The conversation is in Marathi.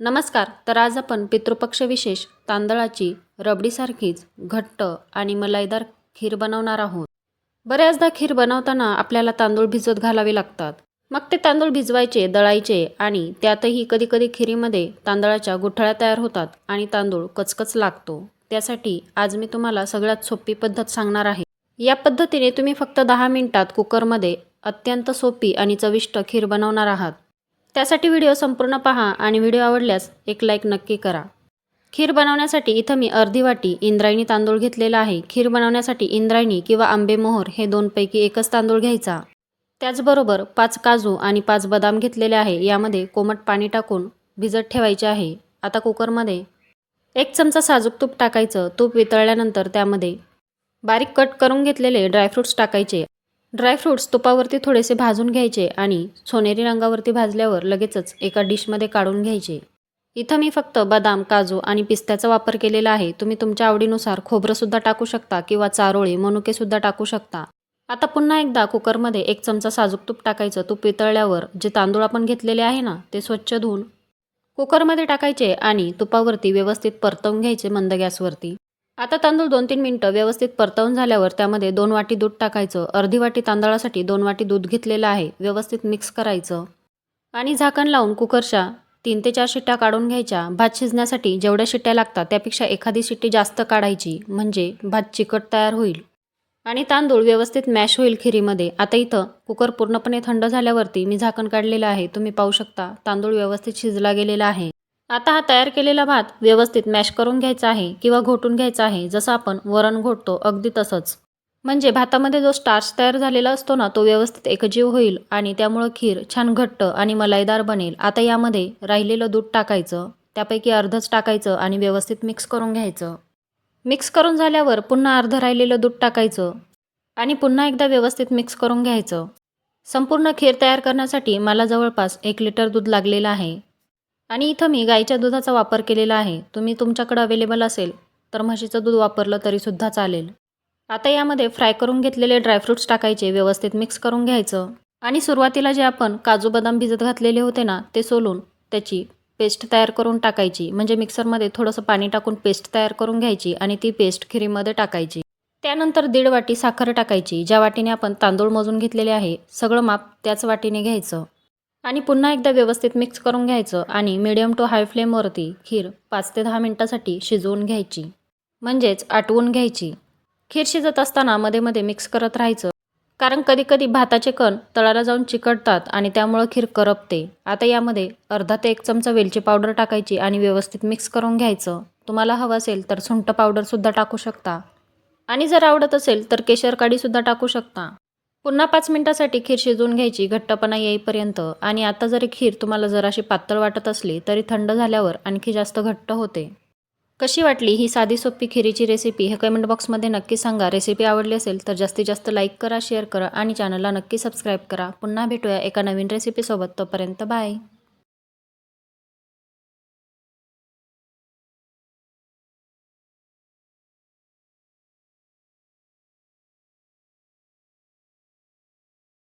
नमस्कार. तर आज आपण पितृपक्ष विशेष तांदळाची रबडीसारखीच घट्ट आणि मलाईदार खीर बनवणार आहोत. बऱ्याचदा खीर बनवताना आपल्याला तांदूळ भिजत घालावे लागतात. मग ते तांदूळ भिजवायचे दळायचे आणि त्यातही कधीकधी खिरीमध्ये तांदळाच्या गुठळ्या तयार होतात आणि तांदूळ कचकच लागतो. त्यासाठी आज मी तुम्हाला सगळ्यात सोपी पद्धत सांगणार आहे. या पद्धतीने तुम्ही फक्त दहा मिनिटात कुकरमध्ये अत्यंत सोपी आणि चविष्ट खीर बनवणार आहात. त्यासाठी व्हिडिओ संपूर्ण पहा आणि व्हिडिओ आवडल्यास एक लाईक नक्की करा. खीर बनवण्यासाठी इथं मी अर्धी वाटी इंद्रायणी तांदूळ घेतलेला आहे. खीर बनवण्यासाठी इंद्रायणी किंवा आंबेमोहर हे दोनपैकी एकच तांदूळ घ्यायचा. त्याचबरोबर पाच काजू आणि पाच बदाम घेतलेले आहे. यामध्ये कोमट पाणी टाकून भिजत ठेवायचे आहे. आता कुकरमध्ये एक चमचा साजूक तूप टाकायचं. तूप वितळल्यानंतर त्यामध्ये बारीक कट करून घेतलेले ड्रायफ्रूट्स टाकायचे. ड्रायफ्रूट्स तुपावरती थोडेसे भाजून घ्यायचे आणि सोनेरी रंगावरती भाजल्यावर लगेचच एका डिशमध्ये काढून घ्यायचे. इथं मी फक्त बदाम काजू आणि पिस्त्याचा वापर केलेला आहे. तुम्ही तुमच्या आवडीनुसार खोबरंसुद्धा टाकू शकता किंवा चारोळे मनुकेसुद्धा टाकू शकता. आता पुन्हा एकदा कुकरमध्ये एक चमचा साजूक तूप टाकायचं. तूप वितळल्यावर जे तांदूळ आपण घेतलेले आहे ना ते स्वच्छ धुवून कुकरमध्ये टाकायचे आणि तुपावरती व्यवस्थित परतवून घ्यायचे मंद गॅसवरती. आता तांदूळ दोन तीन मिनटं व्यवस्थित परतवून झाल्यावर त्यामध्ये दोन वाटी दूध टाकायचं. अर्धी वाटी तांदळासाठी दोन वाटी दूध घेतलेलं आहे. व्यवस्थित मिक्स करायचं. आणि झाकण लावून कुकरच्या तीन ते चार शिट्ट्या काढून घ्यायच्या. भात शिजण्यासाठी जेवढ्या शिट्ट्या लागतात त्यापेक्षा एखादी शिट्टी जास्त काढायची म्हणजे भात चिकट तयार होईल. आणि तांदूळ व्यवस्थित मॅश होईल खिरीमध्ये. आता इथं कुकर पूर्णपणे थंड झाल्यावरती मी झाकण काढलेलं आहे. तुम्ही पाहू शकता तांदूळ व्यवस्थित शिजला गेलेला आहे. आता हा तयार केलेला भात व्यवस्थित मॅश करून घ्यायचा आहे किंवा घोटून घ्यायचा आहे जसं आपण वरण घोटतो अगदी तसंच. म्हणजे भातामध्ये जो स्टार्च तयार झालेला असतो ना तो व्यवस्थित एकजीव होईल आणि त्यामुळं खीर छान घट्ट आणि मलाईदार बनेल. आता यामध्ये राहिलेलं दूध टाकायचं त्यापैकी अर्धच टाकायचं आणि व्यवस्थित मिक्स करून घ्यायचं. मिक्स करून झाल्यावर पुन्हा अर्धं राहिलेलं दूध टाकायचं आणि पुन्हा एकदा व्यवस्थित मिक्स करून घ्यायचं. संपूर्ण खीर तयार करण्यासाठी मला जवळपास एक लिटर दूध लागलेलं आहे. आणि इथं मी गाईच्या दुधाचा वापर केलेला आहे. तुम्ही तुमच्याकडं अवेलेबल असेल तर म्हशीचं दूध वापरलं तरीसुद्धा चालेल. आता यामध्ये फ्राय करून घेतलेले ड्रायफ्रूट्स टाकायचे व्यवस्थित मिक्स करून घ्यायचं. आणि सुरुवातीला जे आपण काजू बदाम भिजत घातलेले होते ना ते सोलून त्याची पेस्ट तयार करून टाकायची. म्हणजे मिक्सरमध्ये थोडंसं पाणी टाकून पेस्ट तयार करून घ्यायची आणि ती पेस्ट खिरीमध्ये टाकायची. त्यानंतर दीड वाटी साखर टाकायची. ज्या वाटीने आपण तांदूळ मोजून घेतलेले आहे सगळं माप त्याच वाटीने घ्यायचं. आणि पुन्हा एकदा व्यवस्थित मिक्स करून घ्यायचं आणि मिडियम टू हाय फ्लेमवरती खीर पाच ते दहा मिनटासाठी शिजवून घ्यायची. म्हणजेच आटवून घ्यायची. खीर शिजत असताना मध्ये मध्ये मिक्स करत राहायचं. कारण कधीकधी भाताचे कण तळाला जाऊन चिकटतात आणि त्यामुळं खीर करपते. आता यामध्ये अर्धा ते एक चमचा वेलची पावडर टाकायची आणि व्यवस्थित मिक्स करून घ्यायचं. तुम्हाला हवं असेल तर सुंठ पावडरसुद्धा टाकू शकता. आणि जर आवडत असेल तर केशर काडीसुद्धा टाकू शकता. पुन्हा पाच मिनटासाठी खीर शिजवून घ्यायची घट्टपणा येईपर्यंत. आणि आता जरी खीर तुम्हाला जराशी पातळ वाटत असली तरी थंड झाल्यावर आणखी जास्त घट्ट होते. कशी वाटली ही साधी सोपी खिरीची रेसिपी हे कमेंट बॉक्समध्ये नक्की सांगा. रेसिपी आवडली असेल तर जास्तीत जास्त लाईक करा शेअर करा आणि चॅनलला नक्की सबस्क्राईब करा. पुन्हा भेटूया एका नवीन रेसिपीसोबत तोपर्यंत बाय